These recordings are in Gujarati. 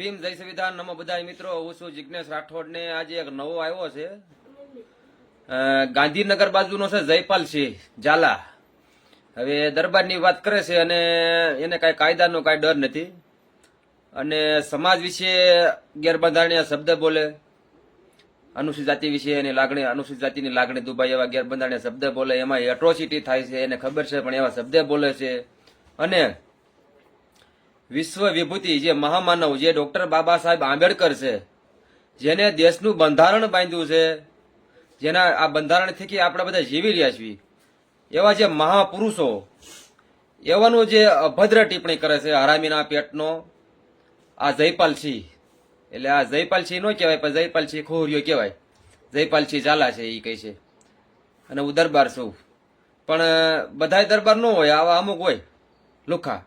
ભીમ જય સંવિધાન, નમો બધા મિત્રો. હું છું જિજ્ઞેશ રાઠોડ ને આજે એક નવો આવ્યો છે. ગાંધીનગર બાજુનો છે જયપાલ સિંહ, ઝાલા. હવે દરબારની વાત કરે છે અને એને કાંઈ કાયદાનો કાંઈ ડર નથી. અને સમાજ વિશે ગેરબંધારણીય શબ્દ બોલે. અનુસૂચિત જાતિ વિશે એની લાગણી, અનુસૂચિત જાતિની લાગણી દુભાઈ એવા ગેરબંધારણીય શબ્દ બોલે. એમાં એટ્રોસિટી થાય છે, એને ખબર છે, પણ એવા શબ્દ બોલે છે. અને વિશ્વ વિભૂતિ જે મહામાનવ, જે ડોક્ટર બાબા સાહેબ આંબેડકર છે, જેને દેશનું બંધારણ બાંધ્યું છે, જેના આ બંધારણ થકી આપણે બધા જીવી રહ્યા છીએ. એવા જે મહાપુરુષો, એવાનું જે અભદ્ર ટિપ્પણી કરે છે, હરામીના પેટનો, આ જયપાલસિંહ. એટલે આ જયપાલસિંહ ન કહેવાય, પણ જયપાલસિંહ ખોહરિયો કહેવાય. જયપાલસિંહ ઝાલા છે એ કહે છે. અને હું દરબાર છું. પણ બધાય દરબાર ન હોય, આવા અમુક હોય. લુખા.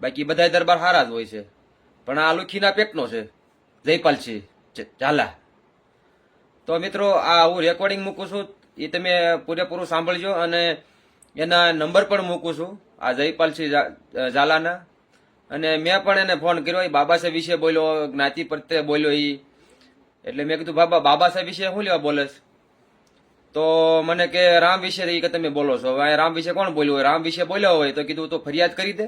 બાકી બધા દરબાર હારા જ હોય છે. પણ આ લુખીના પેટનો છે. જયપાલસિંહ ઝાલા તો મિત્રો, આ હું રેકોર્ડિંગ મૂકું છું. એ તમે પૂરેપૂરું સાંભળજો અને એના નંબર પણ મૂકું છું. આ જયપાલસિંહ ઝાલાના. અને મેં પણ એને ફોન કર્યો. એ બાબા સાહેબ વિશે બોલ્યો, જ્ઞાતિ પ્રત્યે બોલ્યો એ એટલે મેં કીધું, બાબા બાબા સાહેબ વિશે શું લેવા બોલે તો મને કે, રામ વિશે કે તમે બોલો છો. હવે રામ વિશે કોણ બોલ્યું હોય? રામ વિશે બોલ્યો હોય તો કીધું, તો ફરિયાદ કરી દે.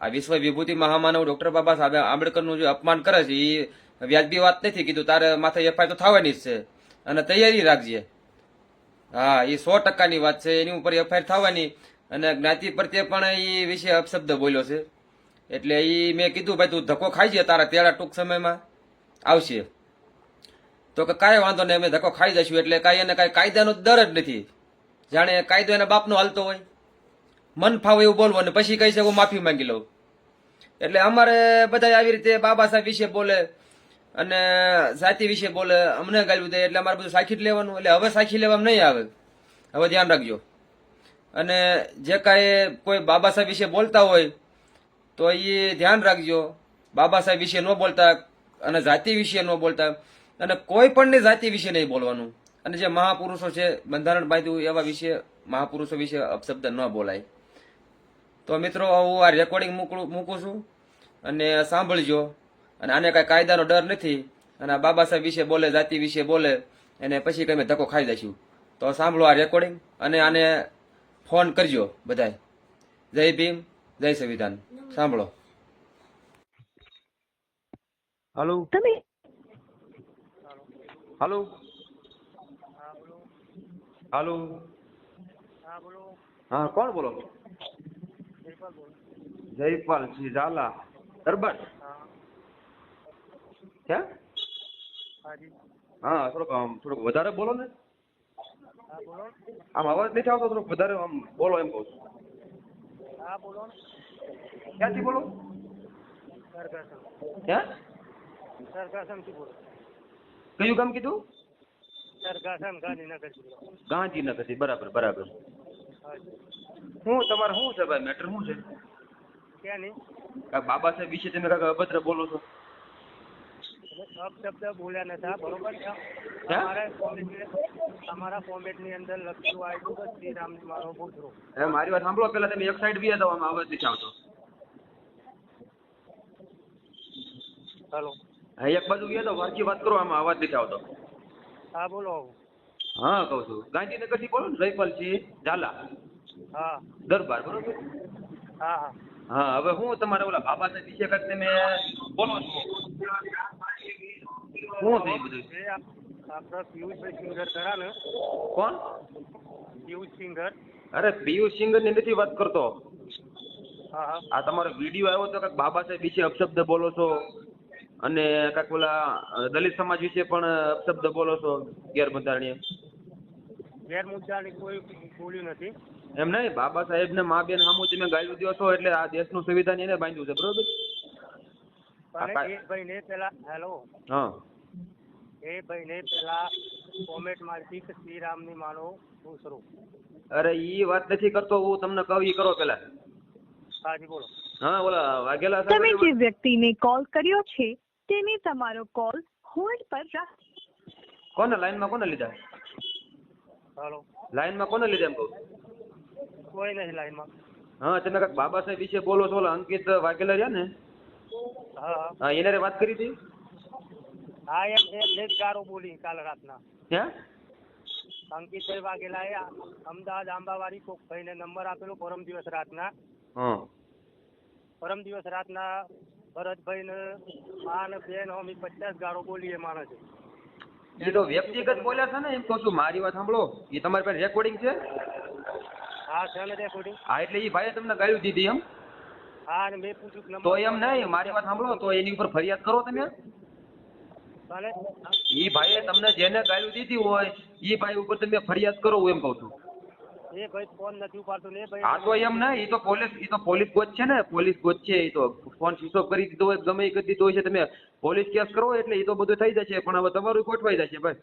આ વિશ્વ વિભૂતિ મહામાનવ ડોક્ટર બાબા સાહેબ આંબેડકરનું જે અપમાન કરે છે એ વ્યાજબી વાત નથી કીધું. તારે માથે એફઆઈ તો થવાની જ છે. અને તૈયારી રાખજે. હા એ સો ટકાની વાત છે, એની ઉપર એફઆઈઆર થવાની. અને જ્ઞાતિ પ્રત્યે પણ એ વિશે અપશબ્દ બોલ્યો છે. એટલે એ મેં કીધું, ભાઈ, તું ધક્કો ખાઈ જાય તારા તેડા ટૂંક સમયમાં. આવશે. તો કે કાંઈ વાંધો નહીં, અમે ધક્કો ખાઈ જશું એટલે કાંઈ એને કાંઈ કાયદાનો ડર જ નથી. જાણે કાયદો એના બાપનો હાલતો હોય. મન ફાવે એવું બોલવું અને પછી કહી હું માફી માંગી લઉં. એટલે અમારે બધા આવી રીતે બાબા સાહેબ વિશે બોલે અને જાતિ વિશે બોલે, અમને ગાળ્યું દે, એટલે અમારે બધું સાખી જ લેવાનું. એટલે હવે સાખી લેવામાં નહીં આવે. હવે ધ્યાન રાખજો. અને જે કાંઈ કોઈ બાબા સાહેબ વિશે બોલતા હોય, તો એ ધ્યાન રાખજો. બાબા સાહેબ વિશે ન બોલતા અને જાતિ વિશે ન બોલતા. અને કોઈ પણની જાતિ વિશે નહીં બોલવાનું. અને જે મહાપુરુષો છે બંધારણ બાંધ્યું એવા વિશે, મહાપુરુષો વિશે અપશબ્દ ન બોલાય. તો મિત્રો હું આ રેકોર્ડિંગ મૂકું મૂકું છું અને સાંભળજો. અને આને કાંઈ કાયદાનો ડર નથી. અને આ બાબા સાહેબ વિશે બોલે જાતિ વિશે બોલે અને પછી કંઈ ધક્કો ખાઈ દઈશું તો સાંભળો આ રેકોર્ડિંગ અને આને ફોન કરજો બધાય. જય ભીમ જય સંવિધાન. સાંભળો. હાલો તમે? હાલો હાલો હા બોલો. હા કોણ બોલો? જયપાલ સિંહ ઝાલા. દરબાર. હા. થોડુંક આમ થોડુંક વધારે બોલો ને. આમ અવાજ નથી આવતો થોડુંક વધારે આમ બોલો એમ કહું છું. હા બોલો ક્યાંથી બોલો? ક્યાં? સરગાસમથી બોલો. કયું ગામ કીધું? સરગાસમ ગાંધીનગર ગાંધીનગરથી. બરાબર બરાબર. શું તમારે શું છે ભાઈ? મેટર શું છે? ક્યાં નહીં કાંઈ બાબા સાહેબ વિશે તમે કાંઈક અભદ્ર બોલો છો? શબ્દ બોલ્યા નતા બરોબર છે. અમારા ફોર્મેટની અંદર લખ્યું આવ્યું કે શ્રી રામ મારો પુત્રો હે મારી વાત સાંભળો પેલા તમે એક સાઈડ બી હતા આમાં અવાજ નથી આવતો હલો. હા એક બાજુ ગયા તો વાંચી વાત કરો આમાં અવાજ નથી આવતો હા બોલો હા કહું છું. ગાંધીનગરથી બોલો ને જયપાલસિંહ ઝાલા. હા દરબાર બરોબર? હા હા. હવે હું તમારે ઓલા બાબા સાહેબ વિશે કાંઈક તમે બોલો છો? શું થઈ બધું? આપણા પિયુષભાઈ સિંગર ખરા ને? કોણ? પિયુષ સિંગર અરે પિયુષ સિંગરની નથી વાત કરતો. હા હા. આ તમારો વીડિયો આવ્યો તો કાંઈક બાબા સાહેબ વિશે અપશબ્દ બોલો છો? અને કાંઈક ઓલા દલિત સમાજ વિશે પણ અપશબ્દ બોલો છો? ગેરબંધારણીય ગેરમુદ્દાની કોઈ બોલ્યું નથી. એમ નહીં? બાબા સાહેબ ને મા બેન સામુ તમે ગાયું દો છો એટલે આ દેશનું સંવિધાન એને બાંધ્યું છે બરોબર? કાંઈ- એ પેલા હેલો. હા. એ ભાઈને પેલા કોમેન્ટ મારતી કે શ્રી રામની માનો દૂસરો અરે ઈ વાત નથી કરતો હું તમને કહું ઈ કરો પેલા. હાજી બોલો. હા ઓલા વાઘેલા તમે સાહેબ જે વ્યક્તિને કોલ કર્યો છે તેને તમારો કોલ હોલ્ડ પર રાખ. કોને? લાઈનમાં કોને લીધા? હાલો. લાઈનમાં કોને લીધા એમ કહું? કોઈ નહીં લાઈનમાં હા તમે કાક બાબા સાહેબ વિશે બોલો છો ઓલા અંકિત વાઘેલા રહ્યા ને? હા. હા એને રે વાત કરી હતી? હા એમ એમ ગારો બોલી કાલ રાતના. હે? અંકિતભાઈ વાઘેલા એ અમદાવાદ આંબાવાડી કોક ભાઈને નંબર આપેલો પરમ દિવસ રાતના. હા. પરમ દિવસ રાતના ભરતભાઈને મા ને બેન હોમી પચાસ ગારો બોલી એ માણસે. એ તો વ્યક્તિગત બોલ્યા છે ને એમ કહું છું મારી વાત સાંભળો. એ તમારી પાસે રેકોર્ડિંગ છે? હા ચાલે ને હા એટલે એ ભાઈએ તમને ગાયું દીધી એમ? હા મેં પૂછ્યું તો એમ નહીં મારી વાત સાંભળો તો એની ઉપર ફરિયાદ કરો તમે. એ ભાઈએ તમને જેને ગાયું દીધી હોય એ ભાઈ ઉપર તમે ફરિયાદ કરો હું એમ કહું છું. એ ભાઈ ફોન નથી ઉપાડતો ને ભાઈ હા તો એમ નહીં એ તો પોલીસ એ તો પોલીસ ગોત છે ને પોલીસ ગોત છે એ તો ફોન સ્વિચ ઓફ કરી દીધો હોય ગમે એ કરી દીધો હોય છે તમે પોલીસ કેસ કરો એટલે એ તો બધું થઈ જશે પણ હવે તમારું ગોઠવાઈ જશે ભાઈ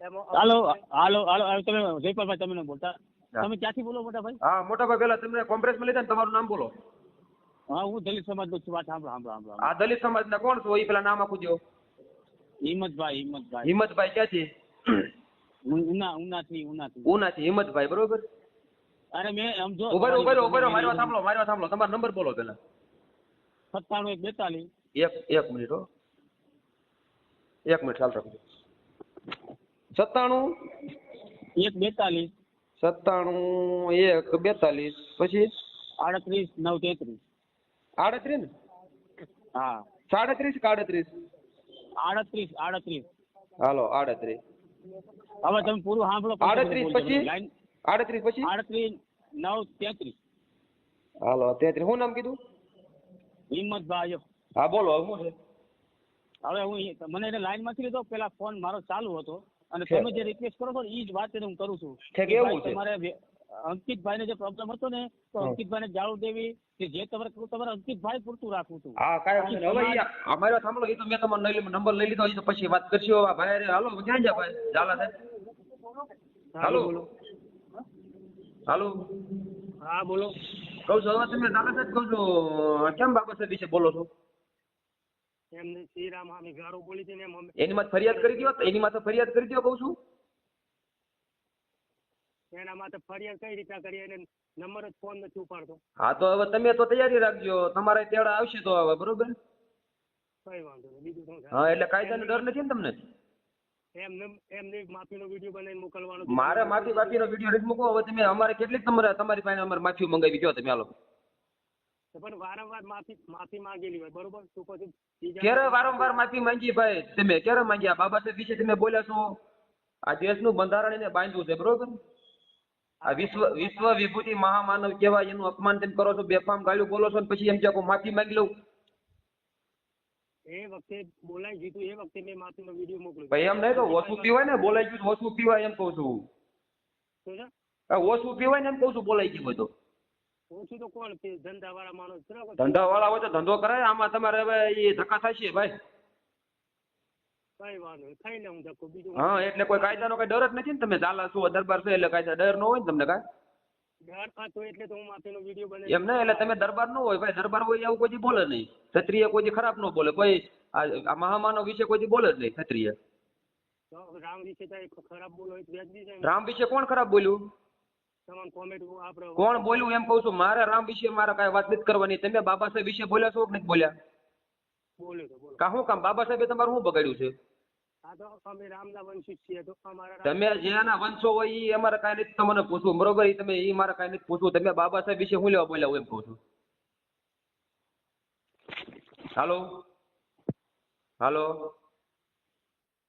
એમાં હાલો હાલો તમે જયપાલભાઈ તમે બોલતા. તમે ક્યાંથી બોલો મોટા ભાઈ હા મોટા ભાઈ પેલા તમને કોમ્પ્રેસમાં લીધા ને તમારું નામ બોલો. હા હું દલિત સમાજ નો છું. વાત સાંભળો સાંભળો સાંભળો આ દલિત સમાજ ના કોણ છો? એ પેલા નામ આખું દો હિંમતભાઈ હિંમતભાઈ. હિંમતભાઈ ક્યાંથી? ઉના ઉનાથી ઉનાથી. ઉનાથી હિંમતભાઈ બરોબર? અરે મેં આમ જો ઊભા રહો ઊભા રહો ઊભા રહો મારી વાત સાંભળો મારી વાત સાંભળો. તમારો નંબર બોલો પેલા. સત્તાણું એક બેતાલીસ. એક એક મિનિટ હો. એક મિનિટ ચાલ રાખજો. સત્તાણું? એક બેતાલીસ. સત્તાણું એક બેતાલીસ પછી? આડત્રીસ નવ તેત્રીસ. આડત્રીસ ને? હા. સાડત્રીસ કે આડત્રીસ? આડત્રીસ આડત્રીસ. હાલો આડત્રીસ. હવે તમે પૂરું સાંભળો આડત્રીસ પછી? આડત્રીસ પછી? આડત્રીસ નવ તેત્રીસ. હાલો તેત્રીસ. શું નામ કીધું? હિંમતભાઈ. હા બોલો હવે શું છે? હવે હું મને એને લાઈનમાંથી લીધો પેલા ફોન મારો ચાલુ હતો. અને તમે જે રિક્વેસ્ટ કરો છો ને ઈ જ વાત હું કરું છું. કે કે છે? તમારે અંકિતભાઈ ને જે પ્રોબ્લેમ હતો ને તો અંકિતભાઈ ને જાળવ દેવી કે જે તમારે તમારે અંકિતભાઈ પૂરતું રાખવું હતું. હા કાંઈ વાંધો હવે ઈ સાંભળો એ તો મેં તમારો નંબર લઈ લીધો એ તો પછી વાત કરશો. ભાઈ. હાલો ક્યાં જા ભાઈ? ઝાલા સાહેબ? હાલો. હાલો. હા બોલો. કહું છું હવે તમે ઝાલા સાહેબ કહું છું કેમ બાબા સાહેબ વિશે બોલો છો? એમને શ્રીરામ આમી ગારો બોલી હતી ને એમ અમે એની માથે ફરિયાદ કરી દો એની માથે ફરિયાદ કરી દો કહું છું. એના માટે ફરિયાદ કઈ રીતે કરીએ એને નંબર જ ફોન નથી ઉપાડતો. હા તો હવે તમે તો તૈયારી રાખજો. તમારે તેડા આવશે તો હવે બરોબર? કઈ વાંધો નહીં બીજું શું હા એટલે કાયદાનો ડર નથી ને તમને? એમ એમને માફીનો વીડિયો બનાવીને મોકલવાનો મારે માફી માફીનો વીડિયો નથી મૂકો હવે તમે અમારે કેટલીક તમારે તમારી પાસે અમારે માફી મંગાવી જો તમે આ તો પણ વારંવાર માફી માફી માંગેલી હોય બરોબર? તો પછી ક્યારે વારંવાર માફી માંગી ભાઈ? તમે ક્યારે માંગ્યા? બાબા સાહેબ વિશે તમે બોલ્યા છો. આ દેશનું બંધારણ એને બાંધ્યું છે બરોબર? આ વિશ્વ વિશ્વ વિભૂતિ મહામાનવ કહેવાય એનું અપમાન તેમ કરો છો બેફામ ગાળ્યું બોલો છો પછી એમ કહો માફી માંગી લઉં. એ વખતે બોલાઈ ગયું એ વખતે મેં માફીનો વીડિયો મોકલ્યો. ભાઈ એમ નહીં તો ઓછું પીવાય ને બોલાઈ ગયું ઓછું પીવાય એમ કહું છું. આ ઓછું પીવાય ને એમ કહું છું બોલાઈ ગયું તો. ઓછું તો કોણ છે ધંધા વાળા માણસ ધંધા વાળા હોય તો ધંધો કરાય આમાં તમારે હવે એ ધક્કા થશે ભાઈ. કઈ વાંધો ધક્કો બીજું હા એટલે કોઈ કાયદાનો કઈ ડર જ નથી ને તમે? ઝાલા છો દરબાર છો એટલે કાયદા ડર ન હોય ને તમને કાંઈ? ડર ખાતો એટલે તો હું માફીનો વીડિયો એમ નહીં એટલે તમે દરબાર ન હોય ભાઈ દરબાર હોય એવું કોઈ બોલે નહીં. ક્ષત્રિય કોઈ ખરાબ ન બોલે કોઈ આ મહામાનવ વિશે કોઈ બોલે જ નહીં ક્ષત્રિય. રામ વિશે તો ખરાબ બોલો. રામ વિશે કોણ ખરાબ બોલ્યું? કોણ બોલ્યું એમ કહું છું? મારા રામ વિશે મારા કઈ વાત નથી કરવાની. તમે બાબા સાહેબ વિશે બોલ્યા છો કે નથી બોલ્યા? બોલ્યો કા કામ? બાબા સાહેબે તમારું શું બગાડ્યું છે? આ તો અમે રામના વંશિત છીએ તો અમારા રામ- તમે જેના વંશો હોય એ અમારે કઈ નથી તમને પૂછવું બરોબર? એ તમે એ મારે કઈ નથી પૂછવું. તમે બાબા સાહેબ વિશે હું લેવા બોલ્યા એમ કહું છું. હાલો? હાલો?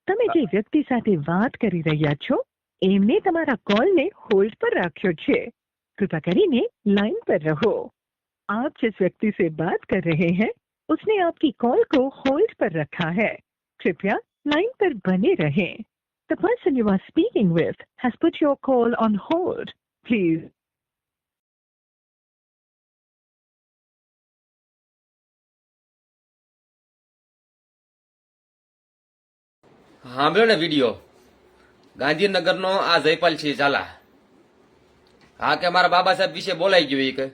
તમે જે વ્યક્તિ સાથે વાત કરી રહ્યા છો એમને તમારા કોલને હોલ્ડ પર રાખ્યો છે કૃપા કરીને लाइन पर रहो आप जिस व्यक्ति से बात कर रहे हैं उसने आपकी कॉल को होल्ड पर रखा है कृपया लाइन पर बने रहें the person you are speaking with has put your call on hold please સાંભળ્યો ને વિડીયો ગાંધીનગરનો આ જયપાલ છે, ઝાલા. હા કે મારા બાબા સાહેબ વિશે બોલાઈ ગયું એ કે.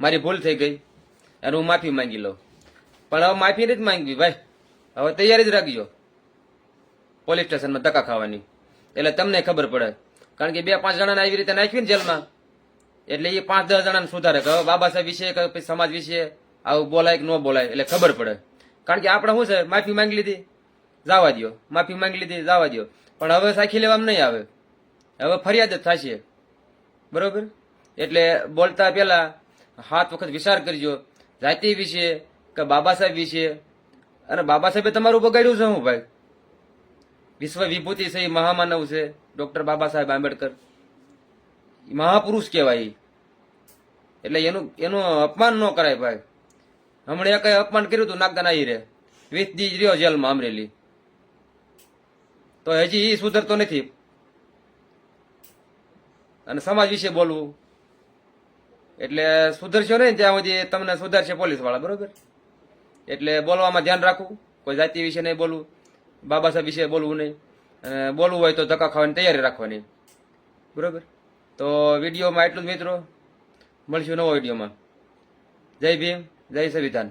મારી ભૂલ થઈ ગઈ. અને હું માફી માંગી લઉં. પણ હવે માફી નથી માંગવી, ભાઈ. હવે તૈયારી જ રાખજો. પોલીસ સ્ટેશનમાં ધક્કા ખાવાની. એટલે તમને ખબર પડે. કારણ કે બે પાંચ જણાને આવી રીતે નાખ્યું ને જેલમાં. એટલે એ પાંચ દસ જણાને સુધારે કે બાબા સાહેબ વિશે કે સમાજ વિશે આવું બોલાય કે ન બોલાય, એટલે ખબર પડે. કારણ કે આપણે શું છે, માફી માંગી લીધી. જવા દ્યો. માફી માંગી લીધી, જવા દ્યો. પણ હવે સાખી લેવામાં નહીં આવે. હવે ફરિયાદ જ થશે. બરોબર? એટલે બોલતા પહેલા હાથ વખત વિચાર કરજો. જાતિ વિશે કે બાબા સાહેબ વિશે? અને બાબા સાહેબે તમારું બગાડ્યું છે હું ભાઈ? વિશ્વ વિભૂતિ છે એ મહામાનવ છે, ડોક્ટર બાબા સાહેબ આંબેડકર. મહાપુરુષ કહેવાય. એટલે એનું એનું અપમાન ન કરાય ભાઈ. હમણાં કઈ અપમાન કર્યું હતું નાગદાન આવી રે વીસ દી રહ્યો જેલમાં અમરેલી. તો હજી એ સુધરતો નથી. અને સમાજ વિશે બોલવું. એટલે સુધરશો નહીં ત્યાં સુધી તમને સુધારશે પોલીસવાળા બરોબર? એટલે બોલવામાં ધ્યાન રાખવું. કોઈ જાતિ વિશે નહીં બોલવું. બાબા સાહેબ વિશે બોલવું નહીં. બોલવું હોય તો ધક્કા ખાવાની તૈયારી રાખવાની. બરોબર? તો વિડીયોમાં એટલું જ મિત્રો. મળશું નવો વિડીયોમાં. જય ભીમ, જય સંવિધાન.